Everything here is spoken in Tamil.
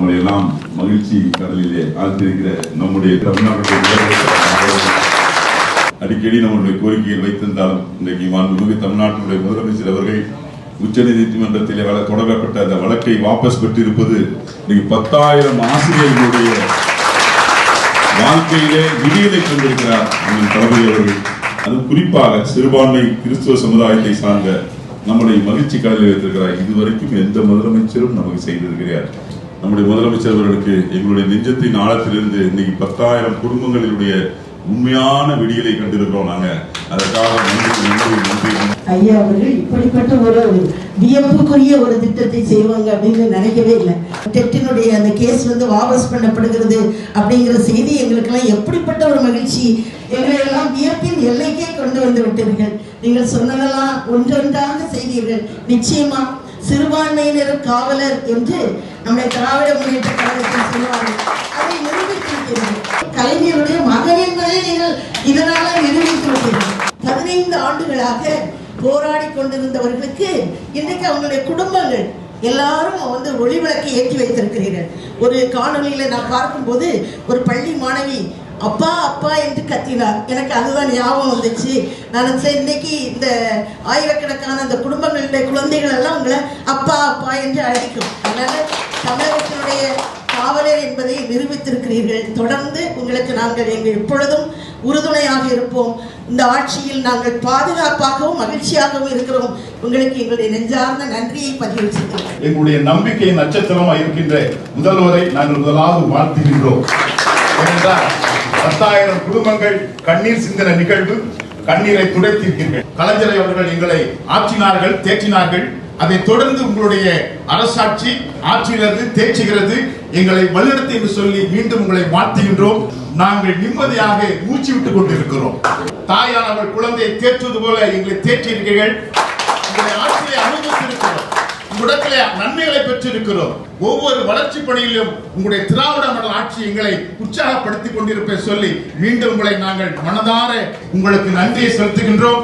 நம்மளை எல்லாம் மகிழ்ச்சி கடலிலே ஆழ்த்திருக்கிற நம்முடைய தமிழ்நாட்டுடைய அடிக்கடி நம்முடைய கோரிக்கைகள் வைத்திருந்தாலும் இன்றைக்கு மாண்புமிகு தமிழ்நாட்டினுடைய முதலமைச்சர் அவர்கள் உச்சநீதிமன்றத்திலே வழ- தொடரப்பட்ட அந்த வழக்கை வாபஸ் பெற்றிருப்பது இன்னைக்கு பத்தாயிரம் ஆசிரியர்களுடைய வாழ்க்கையிலே விடியலை கொண்டிருக்கிறார் அண்ணன் தளபதி அவர்கள். அது குறிப்பாக சிறுபான்மை கிறிஸ்துவ சமுதாயத்தை சார்ந்த நம்முடைய மகிழ்ச்சி காலையில் வைத்திருக்கிறார் இதுவரைக்கும் எந்த முதலமைச்சரும் நமக்கு செய்திருக்கிறார். நம்முடைய முதலமைச்சர் அவர்களுக்கு எங்களுடைய நெஞ்சத்தின் ஆழத்திலிருந்து இன்னைக்கு பத்தாயிரம் குடும்பங்களினுடைய உண்மையான விடியலை கண்டிருக்கிறோம் நாங்கள் அதற்காக நன்றி நன்றி நன்றி. ஐயா அவர்கள் இப்படிப்பட்ட ஒரு வியப்புக்குரிய ஒரு திட்டத்தை செய்வாங்க அப்படின்னு நினைக்கவே இல்லை. டெட்டினுடைய அந்த கேஸ் வந்து வாபஸ் பண்ணப்படுகிறது அப்படிங்கிற செய்தி எங்களுக்கெல்லாம் எப்படிப்பட்ட ஒரு மகிழ்ச்சி. எங்களையெல்லாம் வியப்பின் எல்லைக்கே கொண்டு வந்து விட்டீர்கள். நீங்கள் சொன்னதெல்லாம் ஒன்றொன்றாக செய்தீர்கள். நிச்சயமா சிறுபான்மையினர் காவலர் என்று நம்முடைய திராவிட முன்னேற்ற கழகத்தில் சொல்லுவார்கள் அதை நிரூபித்திருக்கிறீர்கள் கலைஞருடைய மகன் என்பதை நீங்கள் இதனால நிரூபித்திருக்கிறீர்கள். பதினைந்து ஆண்டுகளாக போராடி கொண்டிருந்தவர்களுக்கு இன்றைக்கு அவங்களுடைய குடும்பங்கள் எல்லாரும் வந்து ஒளிவிளக்கை ஏற்றி வைத்திருக்கிறீர்கள். ஒரு காணொளியில நான் பார்க்கும்போது ஒரு பள்ளி மாணவி அப்பா அப்பா என்று கத்தினார். எனக்கு அதுதான் ஞாபகம் வந்துச்சு. நான் சரி இன்னைக்கு இந்த ஆயிரக்கணக்கான அந்த குடும்பங்களுடைய குழந்தைகள் எல்லாம் உங்களை அப்பா அப்பா என்று அழைக்கும். அதனால தமிழகத்தினுடைய காவலர் என்பதை நிரூபித்திருக்கிறீர்கள். தொடர்ந்து உங்களுக்கு நாங்கள் எங்கள் எப்பொழுதும் உறுதுணையாக இருப்போம். இந்த ஆட்சியில் நாங்கள் பாதுகாப்பாகவும் மகிழ்ச்சியாகவும் இருக்கிறோம். உங்களுக்கு எங்களுடைய நெஞ்சார்ந்த நன்றியை பதிவு செய்கிறோம் எங்களுடைய நம்பிக்கை நட்சத்திரமாக இருக்கின்ற முதல்வரை நாங்கள் முதலாவது வாழ்த்துகின்றோம். பத்தாயிரம் குடும்பங்கள் கண்ணீர் சிந்தின நிகழ்வு கண்ணீரை துடைத்திருக்கிறீர்கள். கலைஞரை அவர்கள் எங்களை ஆற்றினார்கள் தேற்றினார்கள். அதை தொடர்ந்து உங்களுடைய அரசாட்சி ஆற்றுகிறது தேய்ச்சுகிறது எங்களை வழிநடத்தி என்று சொல்லி மீண்டும் உங்களை வாழ்த்துகின்றோம். நாங்கள் நிம்மதியாக மூச்சு விட்டுக் கொண்டிருக்கிறோம். தாயானவர் குழந்தையை தேற்றுவது போல எங்களை தேற்றியிருக்கிறீர்கள். உங்களை ஆட்சியை அனுபவித்திருக்கிறோம். உங்களிடத்திலே நன்மைகளை பெற்றிருக்கிறோம். ஒவ்வொரு வளர்ச்சி பணியிலும் உங்களுடைய திராவிட மண்டல ஆட்சி எங்களை உற்சாகப்படுத்திக் கொண்டிருப்பதை சொல்லி மீண்டும் உங்களை நாங்கள் மனதார உங்களுக்கு நன்றியை செலுத்துகின்றோம்.